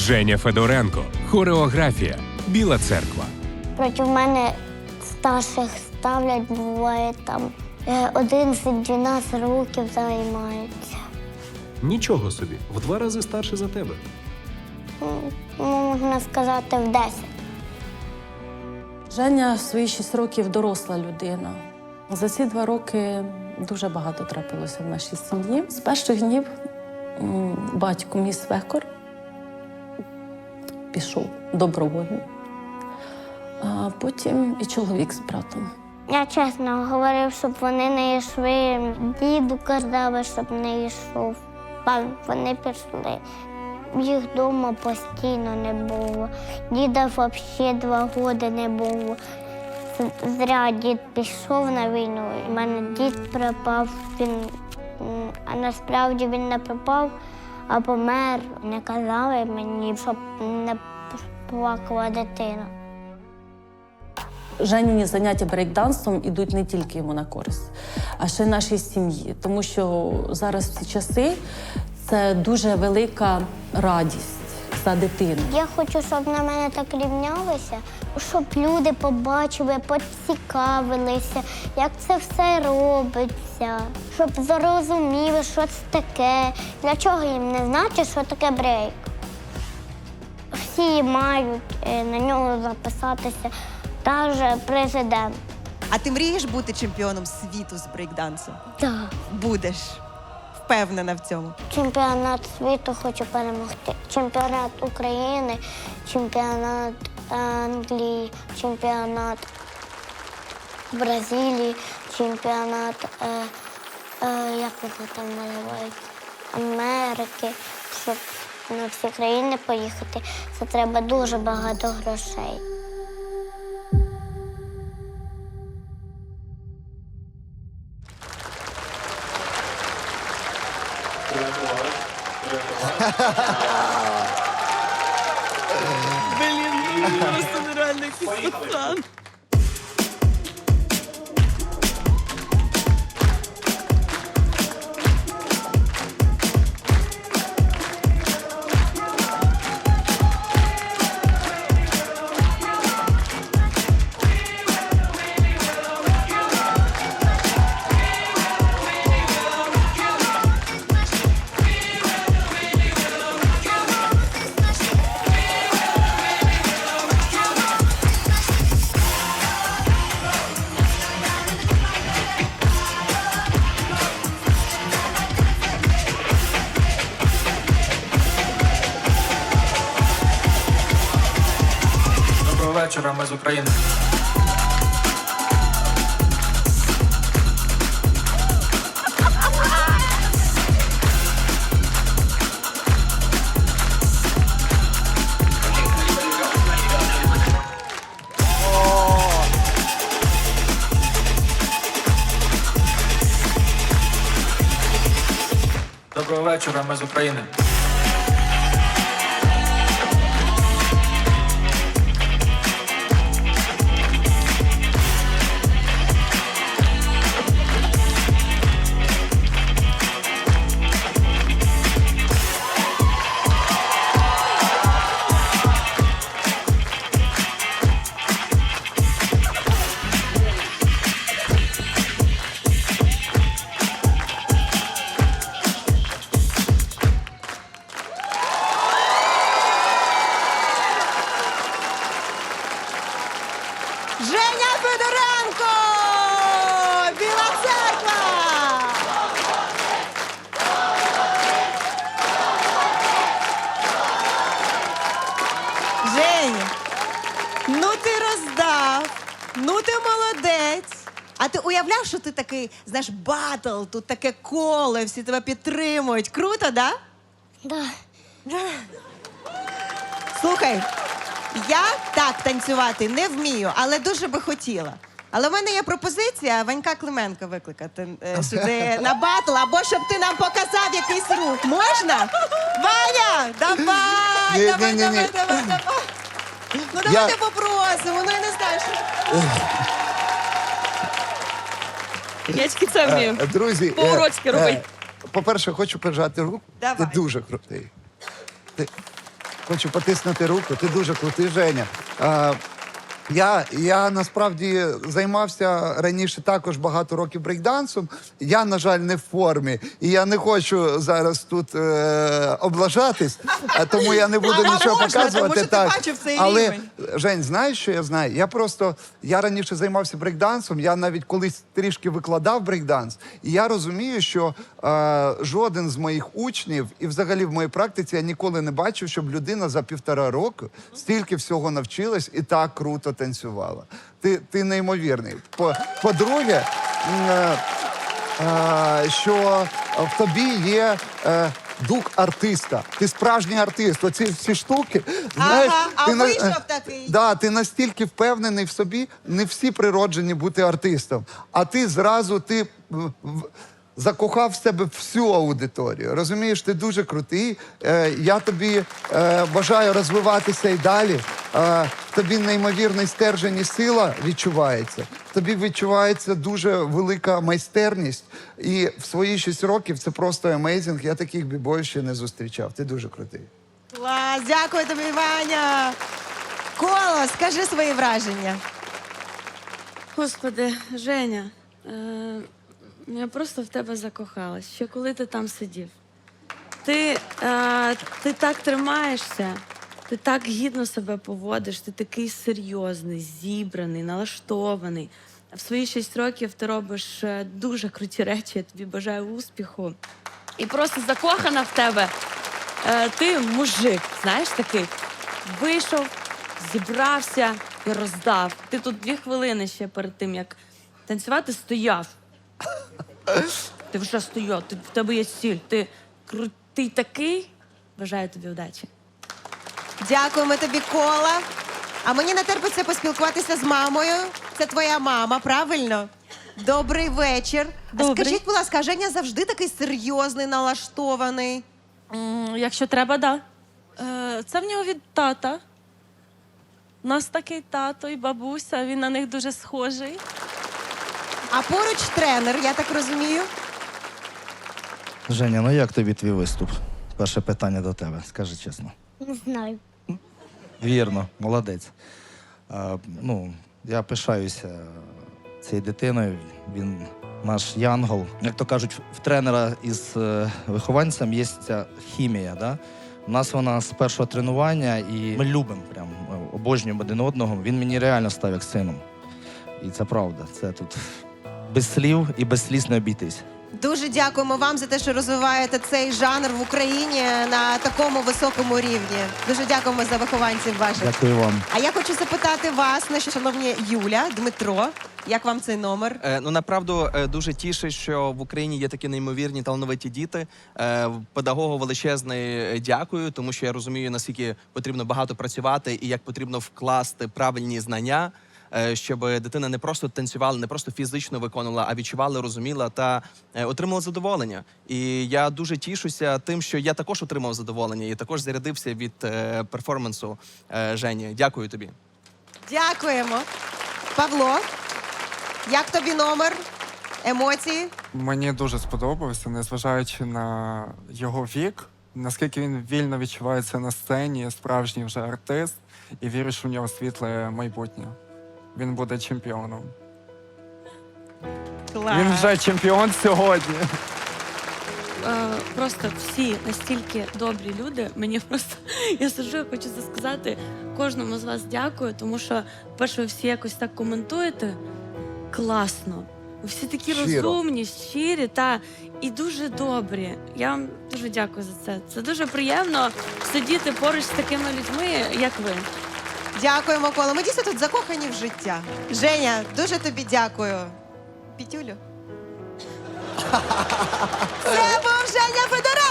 Женя Федоренко, хореографія, Біла церква. Проти мене старших ставлять, буває там е, 11-12 років займаються. Нічого собі, в два рази старше за тебе. Ну, можна сказати, в 10. Женя в свої шість років доросла людина. За ці два роки дуже багато трапилося в нашій сім'ї. З перших днів батько мій свекор пішов добровольно, а потім і чоловік з братом. Я чесно говорив, щоб вони не йшли. Діду казав, щоб не йшов. Вони пішли. Їх вдома постійно не було. Діда взагалі два роки не було. Зря дід пішов на війну. У мене дід пропав, він, а насправді він не пропав, а помер. Не казали мені, щоб не плакала дитина. Женіні заняття брейкдансом ідуть не тільки йому на користь, а ще й нашій сім'ї. Тому що зараз в ці часи це дуже велика радість за дитину. Я хочу, щоб на мене так рівнялися, щоб люди побачили, поцікавилися, як це все робиться, щоб зрозуміли, що це таке, для чого їм не знати, що таке брейк. Всі мають е, на нього записатися, навіть президент. А ти мрієш бути чемпіоном світу з брейкдансу? Так. Будеш. Впевнена в цьому. Чемпіонат світу хочу перемогти. Чемпіонат України, чемпіонат Англії, чемпіонат Бразилії, чемпіонат, е, е, як його там називають, Америки. Щоб на всі країни поїхати, це треба дуже багато грошей. Sınır öndeki Sultan. Вечора, з України. Доброго вечора, ми з України. А ти уявляв, що ти такий, знаєш, батл, тут таке коло, всі тебе підтримують. Круто, да? Да. Слухай, я так танцювати не вмію, але дуже би хотіла. Але в мене є пропозиція Ванька Клименка викликати е, сюди на батл, або щоб ти нам показав якийсь рух. Можна? Ваня, давай, Ні, давай, ні, ні, давай, ні. давай, давай. Ну Я- давайте попросимо, ну я не знаю, що. Я тільки це вмію. Е, Друзі, по-уроцьки роби. робить. е, По-перше, хочу пожати руку. Давай. Ти дуже крутий. Ти... хочу потиснути руку. Ти дуже крутий, Женя. Е, я, я насправді займався раніше також багато років брейкдансом. Я, на жаль, не в формі. І я не хочу зараз тут е, облажатись, а тому я не буду А нічого можна, показувати. тому що ти так. бачив цей Але рівень. Жень, знаєш, що я знаю? Я просто я раніше займався брейкдансом. Я навіть колись трішки викладав брейкданс, і я розумію, що е, жоден з моїх учнів, і взагалі в моїй практиці я ніколи не бачив, щоб людина за півтора року стільки всього навчилась і так круто танцювала. Ти, ти неймовірний. По, по-друге, м, е, е, що в тобі є. Е, Дух артиста, ти справжній артист. Оці всі штуки. Знаєш, Ага, а ти на- вийшов такий. Да, ти настільки впевнений в собі, не всі природжені бути артистом. А ти зразу ти закохав в себе всю аудиторію. Розумієш, ти дуже крутий. Е, я тобі е, бажаю розвиватися і далі. Е, тобі неймовірний стержень і сила відчувається. Тобі відчувається дуже велика майстерність. І в свої 6 років це просто емейзинг. Я таких бібоїв ще не зустрічав. Ти дуже крутий. Клас, дякую тобі, Ваня. Коло, скажи свої враження. Господи, Женя, е, я просто в тебе закохалась, ще коли ти там сидів. Ти, е, ти так тримаєшся, ти так гідно себе поводиш, ти такий серйозний, зібраний, налаштований. В свої шість років ти робиш е, дуже круті речі, я тобі бажаю успіху. І просто закохана в тебе. Е, ти мужик, знаєш такий. Вийшов, зібрався і роздав. Ти тут дві хвилини ще перед тим, як танцювати, стояв. Ти вже стояв, ти, в тебе є ціль. Ти крутий такий. Бажаю тобі удачі. Дякуємо тобі, Кола. А мені не терпиться поспілкуватися з мамою. Це твоя мама, правильно? Добрий вечір. А Добрий. скажіть, будь ласка, Женя завжди такий серйозний, налаштований. М, Якщо треба, да. Е, Це в нього від тата. У нас такий тато і бабуся, він на них дуже схожий. А поруч тренер, я так розумію. Женя, ну як тобі твій виступ? Перше питання до тебе, скажи чесно. Не знаю. Вірно, молодець. А, ну, я пишаюся цією дитиною. Він наш янгол. Як то кажуть, в тренера із е, вихованцем є ця хімія. Да? У нас вона з першого тренування, і ми любимо, прям е, обожнюємо один одного. Він мені реально став як сином. І це правда. Це тут без слів і без сліз не обійтись. Дуже дякуємо вам за те, що розвиваєте цей жанр в Україні на такому високому рівні. Дуже дякуємо за вихованців ваших. Дякую вам. А я хочу запитати вас, наші шановні Юля, Дмитро, як вам цей номер? Е, Ну направду е, дуже тішить, що в Україні є такі неймовірні талановиті діти. Е, Педагогу величезне дякую, тому що я розумію, наскільки потрібно багато працювати і як потрібно вкласти правильні знання. Е, Щоб дитина не просто танцювала, не просто фізично виконувала, а відчувала, розуміла та е, отримала задоволення. І я дуже тішуся тим, що я також отримав задоволення і також зарядився від е, перформансу Жені. Дякую тобі. Дякуємо. Павло, як тобі номер? Емоції? Мені дуже сподобався, незважаючи на його вік, наскільки він вільно відчувається на сцені, справжній вже артист, і вірю, що в нього світле майбутнє. Він буде чемпіоном. Клас. Він вже чемпіон сьогодні. Е, просто всі настільки добрі люди. Мені просто я сиджу, і хочу це сказати. Кожному з вас дякую, тому що, перше, ви всі якось так коментуєте. Класно. Ви всі такі Щиро. розумні, щирі та і дуже добрі. Я вам дуже дякую за це. Це дуже приємно сидіти поруч з такими людьми, як ви. Дякую, Микола. Ми дійсно тут закохані в життя. Женя, дуже тобі дякую. Пітюлю. Це був Женя Федоров!